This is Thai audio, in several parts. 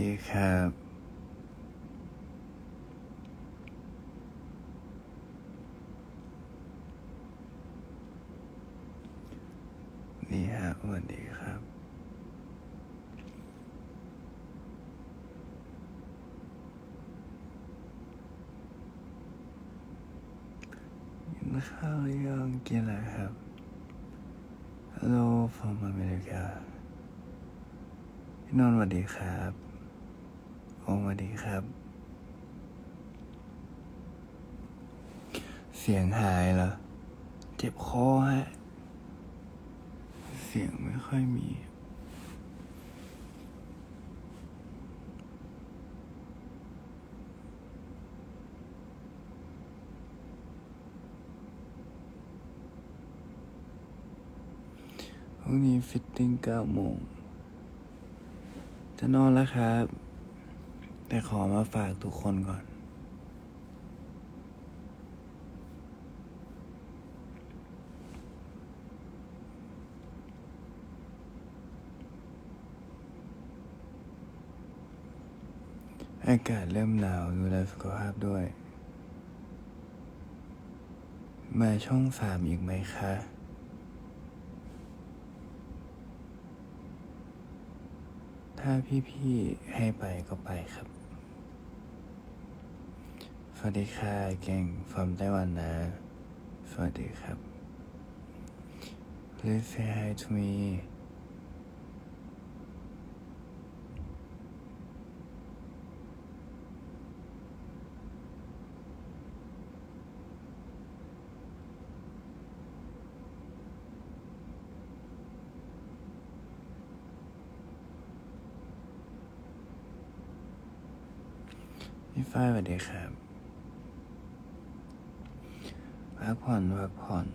ดีครับนี่ฮะสวัสดีครับ กินข้าวยังกินอะไรครับ Hello from America พี่นนท์สวัสดีครับ สวัสดีครับ เสียงหายเหรอ เจ็บคอฮะ เสียงไม่ค่อยมี พรุ่งนี้ฟิตติ้งเก้าโมง จะนอนแล้วครับ แต่ขอมาฝากทุกคนก่อน อากาศเริ่มหนาวดูแลสุขภาพด้วย มาช่องสามอีกไหมคะ ถ้าพี่ๆให้ไปก็ไปครับ สวัสดีค่ะเก่งฟอร์มไต้หวันนะ สวัสดีครับ Please say hi to me พี่ ฝ้ายสวัสดีครับ พักผ่อนพักผ่อน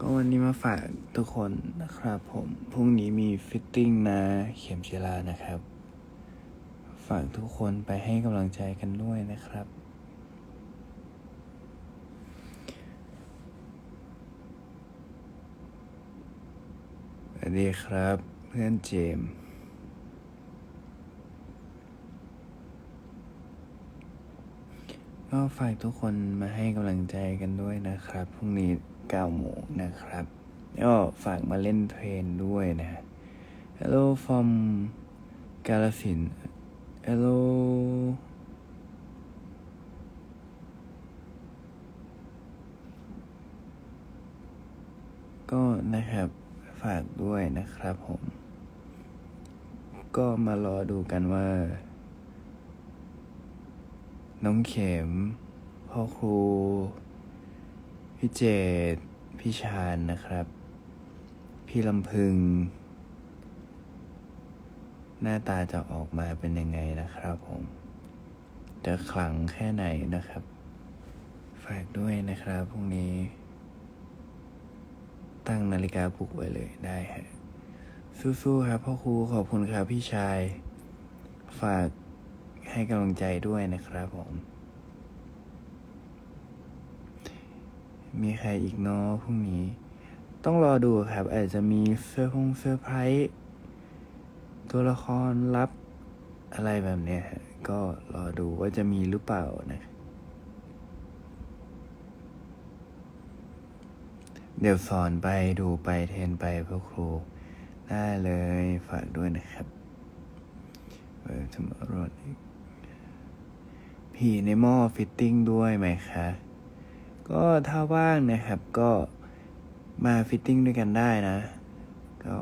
ก็วันนี้มาฝากทุกคนนะครับผม พรุ่งนี้มีฟิตติ้งนะเข็มชีลานะครับ ฝากทุกคนไปให้กำลังใจกันด้วยนะครับ สวัสดีครับ เพื่อนเจมส์ ก็ฝากทุกคนมาให้กำลังใจกันด้วยนะครับ พรุ่งนี้9โมงนะครับ ก็ฝากมาเล่นเทรนด้วยนะ Hello from กาลสิน Hello ก็นะครับฝากด้วยนะครับผม ก็มารอดูกันว่า น้องเข็ม พ่อครู พี่เจดพี่ชาญนะครับ พี่ลำพึง หน้าตาจะออกมาเป็นยังไงนะครับผม จะขลังแค่ไหนนะครับ ฝากด้วยนะครับพรุ่งนี้ ตั้งนาฬิกาปลุกไว้เลยได้ฮะสู้ๆครับพ่อครูขอบคุณครับพี่ชาย ฝาก ให้กำลังใจด้วยนะครับผม มีใครอีกเนาะพรุ่งนี้ ต้องรอดูครับ อาจจะมีเซอร์พงเซอร์ไพรส์ตัวละครลับอะไรแบบเนี้ยก็รอดูว่าจะมีหรือเปล่านะเดี๋ยวสอนไปดูไปเทนไปพวกครู ได้เลยฝากด้วยนะครับเออทำรถ ผีในหม้อฟิตติ้งด้วยไหมคะ ก็ถ้าว่างนะครับก็มาฟิตติ้งด้วยกันได้นะ ก็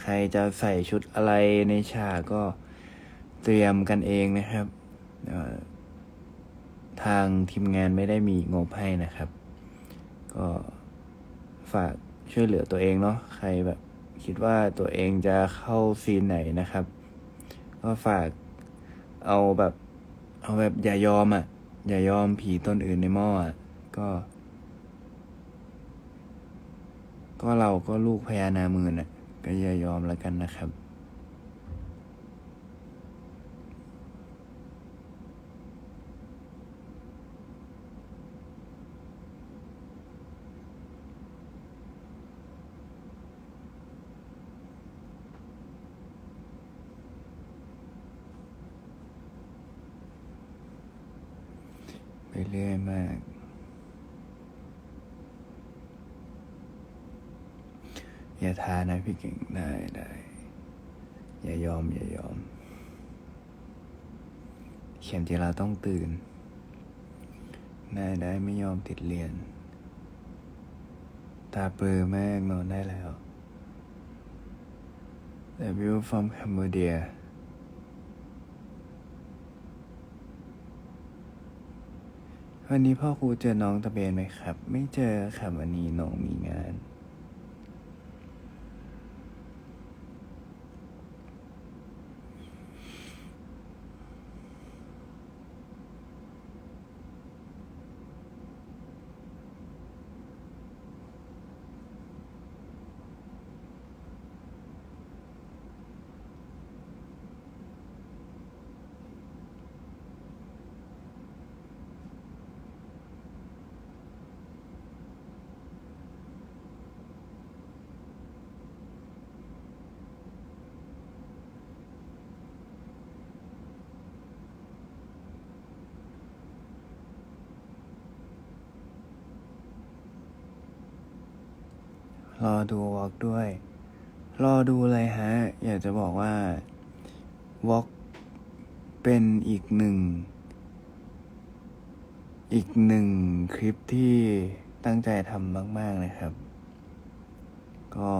ใครจะใส่ชุดอะไรในฉากก็เตรียมกันเองนะครับ ทางทีมงานไม่ได้มีงบให้นะครับ ก็ฝากช่วยเหลือตัวเองเนาะใครแบบคิดว่าตัวเองจะเข้าซีนไหนนะครับ ก็ฝากเอาแบบ เอาแบบอย่ายอมอะ อย่ายอมผีตนอื่นในหม้ออะ ก็ ก็เราก็ลูกพญานามืนอะ ก็อย่ายอมแล้วกันนะครับ เรื่อยมาก อย่าทานะพี่เก่งได้ได้อย่ายอม อย่ายอม เข็มจีราต้องตื่น ได้ได้ไม่ยอมติดเรียน ตาเปลือแม่นอนได้แล้ว The view from Cambodia วันนี้พ่อครูเจอน้องตะเบนไหมครับ ไม่เจอครับวันนี้น้องมีงาน รอดูวอล์กด้วย รอดูเลยฮะ อยากจะบอกว่าวอล์กเป็นอีกหนึ่ง อีกหนึ่งคลิปที่ตั้งใจทำมาก ๆ นะครับ ก็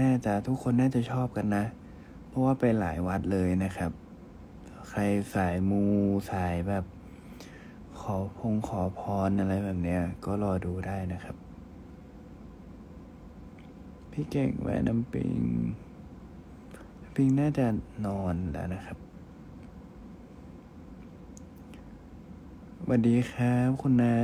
น่าจะทุกคนน่าจะชอบกันนะ เพราะว่าไปหลายวัดเลยนะครับ ใครสายมูสายแบบขอพงขอพรอะไรแบบเนี้ย ก็รอดูได้นะครับ พี่เก่งแหวนน้ำปิง ปิงน่าจะนอนแล้วนะครับสวัสดีครับ คุณนะ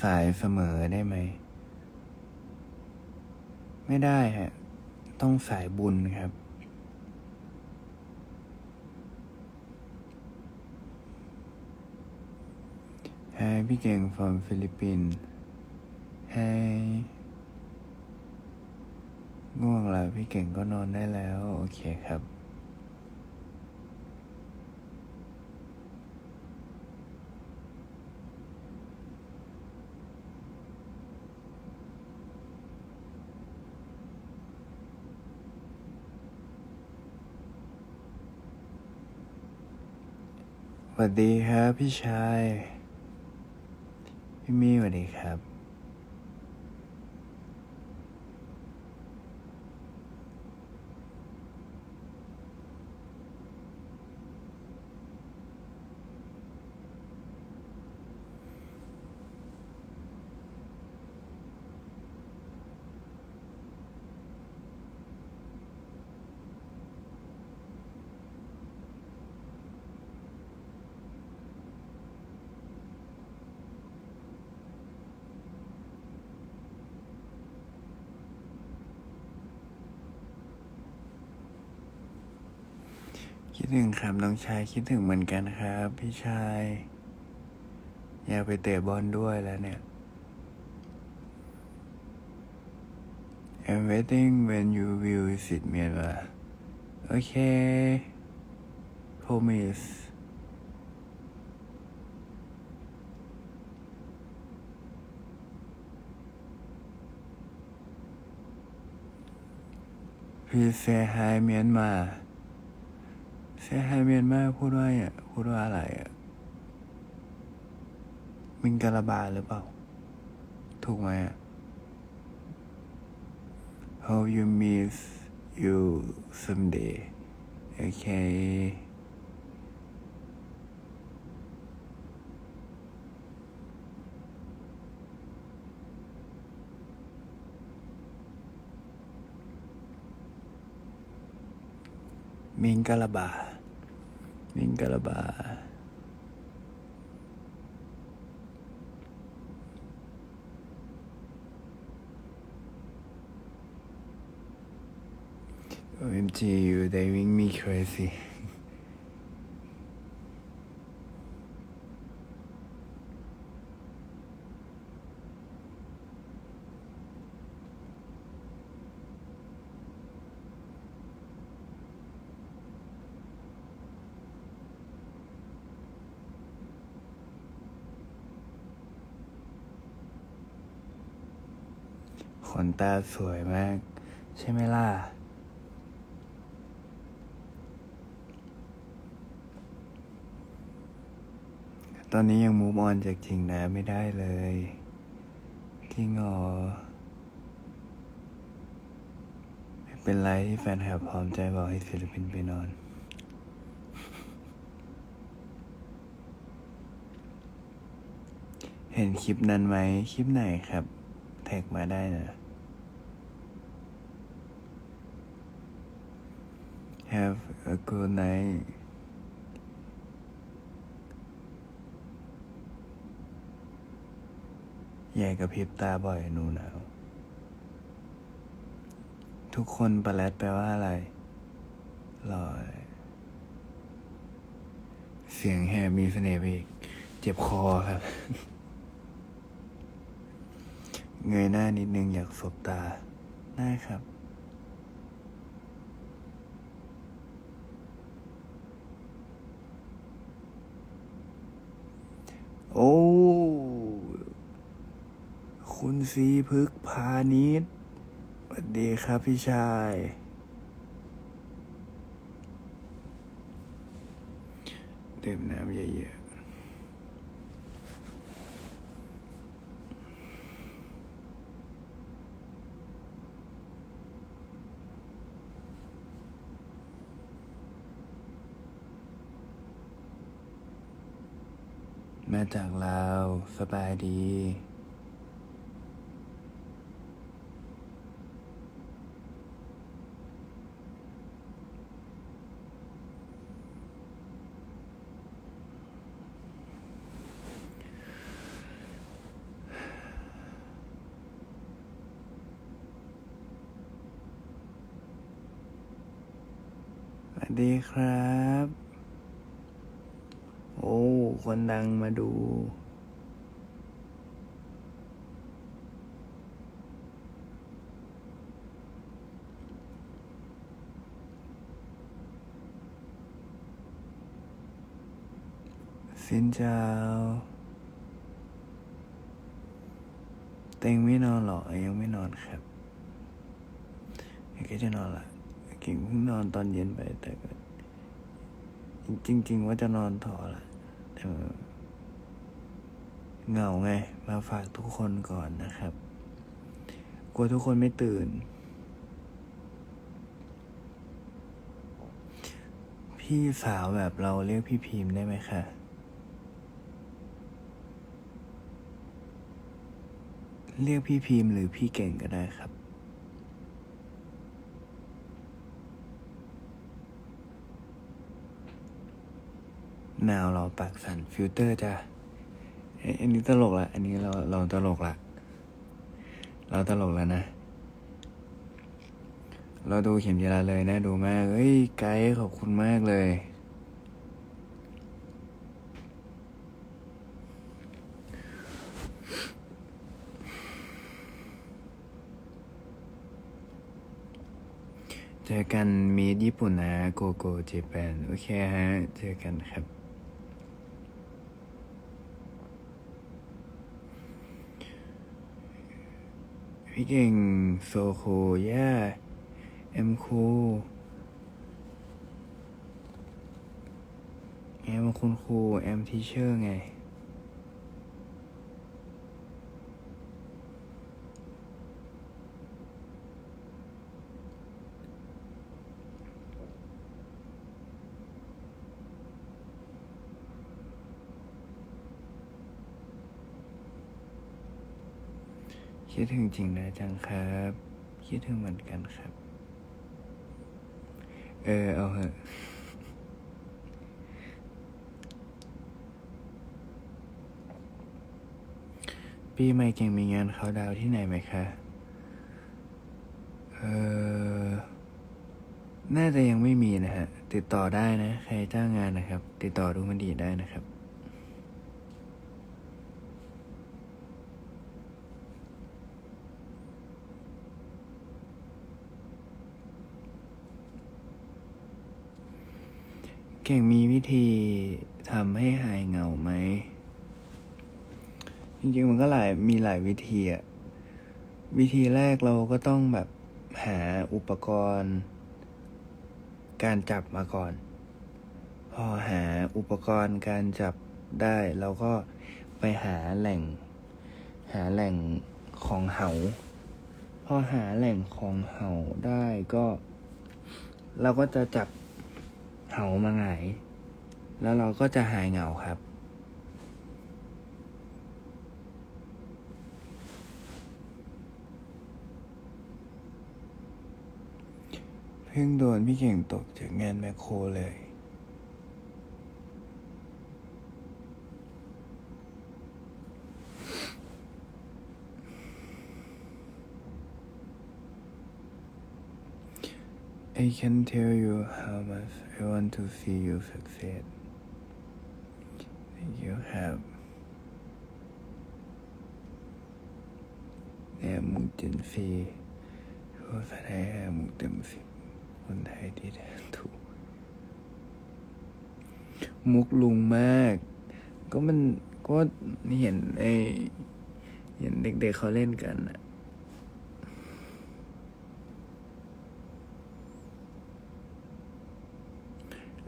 สายเสมอได้ไหม ไม่ได้ฮะ ต้องสายบุญครับ Hi พี่เก่ง from ฟิลิปปินส์ Hi ง่วงแล้วพี่เก่งก็นอนได้แล้ว โอเคครับ วัสดีครับพี่ชาย พี่มี่สวัสดีครับ คิดถึงครับน้องชายคิดถึงเหมือนกันครับ พี่ชาย อยากไปเตะบอลด้วยแล้วเนี่ย I'm waiting when you will visit Myanmar Okay promise Please say hi Myanmar เซฮายเมียนมา ไฮเมนแม่พูดว่าอะพูดว่าอะไรอะมิงกะลาบาหรือเปล่า ถูกไหมอะ How you miss you someday okay มิงกะลาบา มิงกะลาบา OMG you driving me crazy ขน ตาสวยมาก ใช่ไหมล่ะ ตอนนี้ยังมูฟออนจากจริงนะไม่ได้เลย จริงเหรอเป็นไรที่แฟนคลับพร้อมใจบอกให้ศิลปินไปนอนเห็นคลิปนั้นไหม คลิปไหนครับ แท็กมาได้นะ Have a good night ใหญ่กับพริบตาบ่อยหนูหนาว ทุกคนปลาแรดแปลว่าอะไรลอย เสียงแหบมีเสน่ห์ไปอีก เจ็บคอครับ เงยหน้านิดนึงอยากสบตาได้ครับ โอ้ คุณซีพึกษ์พาณิชย์สวัสดีครับพี่ชาย ดื่มน้ำเยอะๆ มาจากลาวสบายดี สวัสดีครับ โอ้ คนดังมาดู สินเจ้าเต็งไม่นอนหรอยังไม่นอนครับก็จะนอนละเก่งเพิ่งนอนตอนเย็นไปแต่ก็จริง ๆ ว่าจะนอนต่อละ เหงาไง มาฝากทุกคนก่อนนะครับ กลัวทุกคนไม่ตื่น พี่สาวแบบเราเรียกพี่พิมพ์ได้ไหมคะเรียกพี่พิมพ์หรือพี่เก่งก็ได้ครับ นาวเราปากสั่นฟิลเตอร์จ้ะอันนี้ตลกละ อันนี้เราเราตลกละ เราตลกแล้วนะ เราดูเข็มจีราเลยนะ ดูมากเฮ้ย ไกด์ขอบคุณมากเลย เจอกันมีญี่ปุ่นนะ โกโก้เจแปน โอเคฮะ เจอกันครับ พี่เก่ง โซโคย่าเอ็มคูแอมคุณครูแอมทีเชอร์ไง คิดถึงจริงนะจังครับ คิดถึงเหมือนกันครับ เออ เอาเหอะปีใหม่เก่งมีงานเขาดาวที่ไหนไหมคะ เออ น่าจะยังไม่มีนะฮะ ติดต่อได้นะ ใครจ้างงานนะครับ ติดต่อดูมันดีได้นะครับ เก่งมีวิธีทำให้หายเหงาไหม จริงๆมันก็หลายมีหลายวิธีอะวิธีแรกเราก็ต้องแบบหาอุปกรณ์ การจับมาก่อน พอหาอุปกรณ์การจับได้เราก็ไปหาแหล่ง หาแหล่งของเหา พอหาแหล่งของเหาได้ก็ เราก็จะจับ เหามาหงายแล้วเราก็จะหายเหงาครับ เพิ่งโดนพี่เก่งตกจากงานแมคโครเลย I can tell you how much I want to see you succeed. You have แอมมุกเจนฟรีทั่วภายในแอมุกเต็มสิบคนไทยที่แทนถูก มุกลุงมาก ก็มันก็เห็นไอเห็นเด็กๆเขาเล่นกันอะ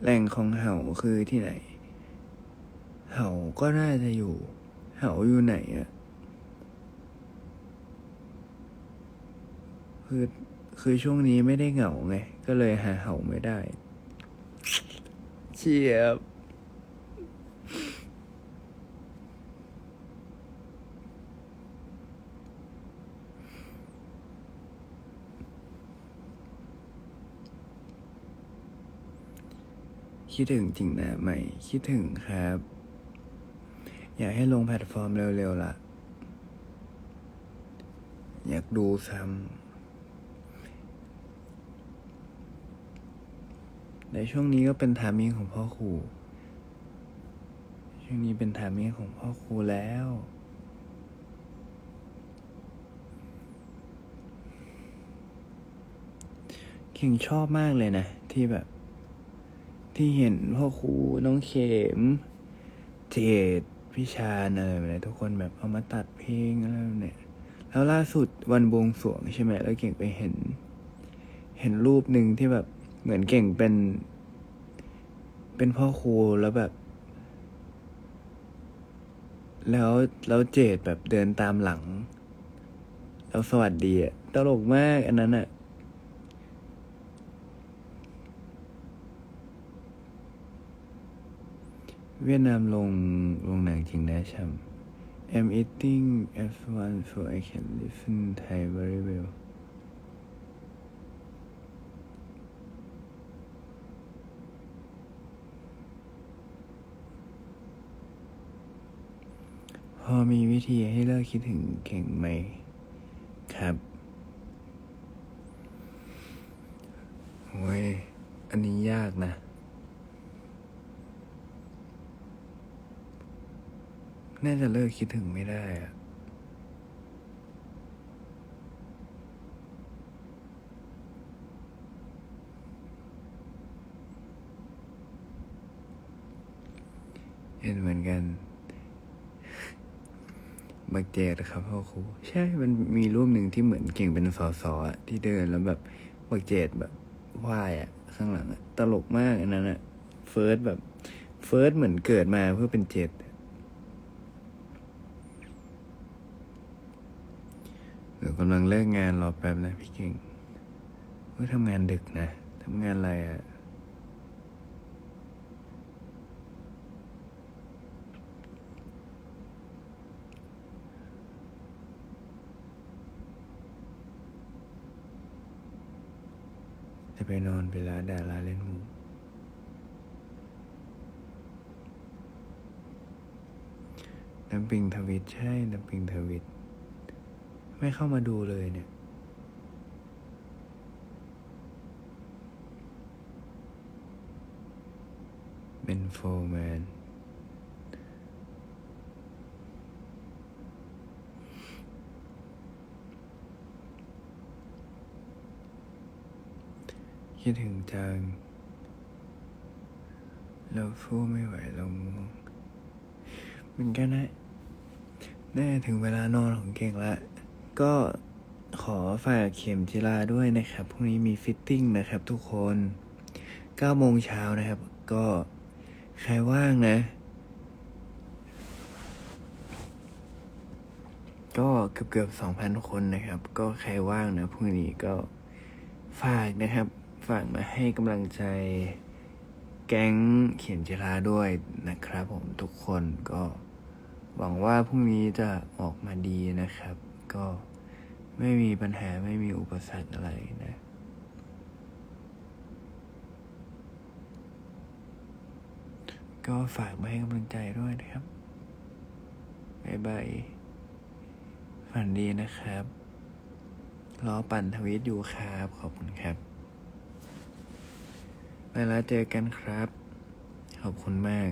แหล่งของเหาคือที่ไหน เหาก็น่าจะอยู่ เหาอยู่ไหนอะคือคือช่วงนี้ไม่ได้เหงาไง ก็เลยหาเหาไม่ได้ เชียบ คิดถึงจริงนะใหม่ คิดถึงครับ อยากให้ลงแพลตฟอร์มเร็วๆล่ะ อยากดูซ้ำในช่วงนี้ก็เป็นทามิ่งของพ่อครู ช่วงนี้เป็นทามิ่งของพ่อครูแล้วเข่งชอบมากเลยนะ ที่แบบ ที่เห็นพ่อครูน้องเข็ม เจดพี่ชาญอะไรทุกคนแบบเอามาตัดเพลงอะไรเนี้ยแล้วล่าสุดวันบวงสรวงใช่ไหมแล้วเก่งไปเห็น เห็นรูปหนึ่งที่แบบเหมือนเก่งเป็น เป็นพ่อครูแล้วแบบ แล้วแล้วเจดแบบเดินตามหลัง แล้วสวัสดีอะตลกมากอันนั้นอะ เวียดนามลงลงหนังจริงนะชัม I'm eating F1 so I can listen Thai very well พอมีวิธีให้เลิกคิดถึงเก่งไหมครับโอ้ยอันนี้ยากนะ น่าจะเลิกคิดถึงไม่ได้อะเห็นเหมือนกัน บักเจดครับพ่อครู ใช่ มันมีรูปหนึ่งที่เหมือนเก่งเป็นสอสอที่เดินแล้วแบบบักเจดแบบไหว้อะข้างหลังอะตลกมากอันนั้นอะ เฟิร์สแบบ เฟิร์สเหมือนเกิดมาเพื่อเป็นเจด เดี๋ยว กำลังเลิกงานรอแป๊บนะพี่เก่งเฮ้ยทำงานดึกนะทำงานอะไรอะ่ะจะไปนอนไปละดาราเล่นหมูน้ำปิงทวิตใช่ น้ำปิงทวิต ไม่เข้ามาดูเลยเนี่ย เป็นโฟร์แมนคิดถึงจังเราฟู่ไม่ไหวเราง่วงมือนกันนะแน่ถึงเวลานอนของเก่งแล้ว ก็ขอฝากเข็มจิลาด้วยนะครับพรุ่งนี้มีฟิตติ้งนะครับ ทุกคน9โมงเช้านะครับ ก็ใครว่างนะ ก็เกือบเกือบสองพันคนนะครับ ก็ใครว่างนะพรุ่งนี้ก็ฝากนะครับ ฝากมาให้กำลังใจแก๊งเขียนจิราด้วยนะครับผมทุกคนก็หวังว่าพรุ่งนี้จะออกมาดีนะครับ ก็ไม่มีปัญหาไม่มีอุปสรรคอะไรนะ ก็ฝากมาให้กำลังใจด้วยนะครับบายบายฝันดีนะครับรอปั่นทวิตอยู่ครับ ขอบคุณครับไปแล้วเจอกันครับ ขอบคุณมาก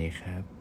ดีครับ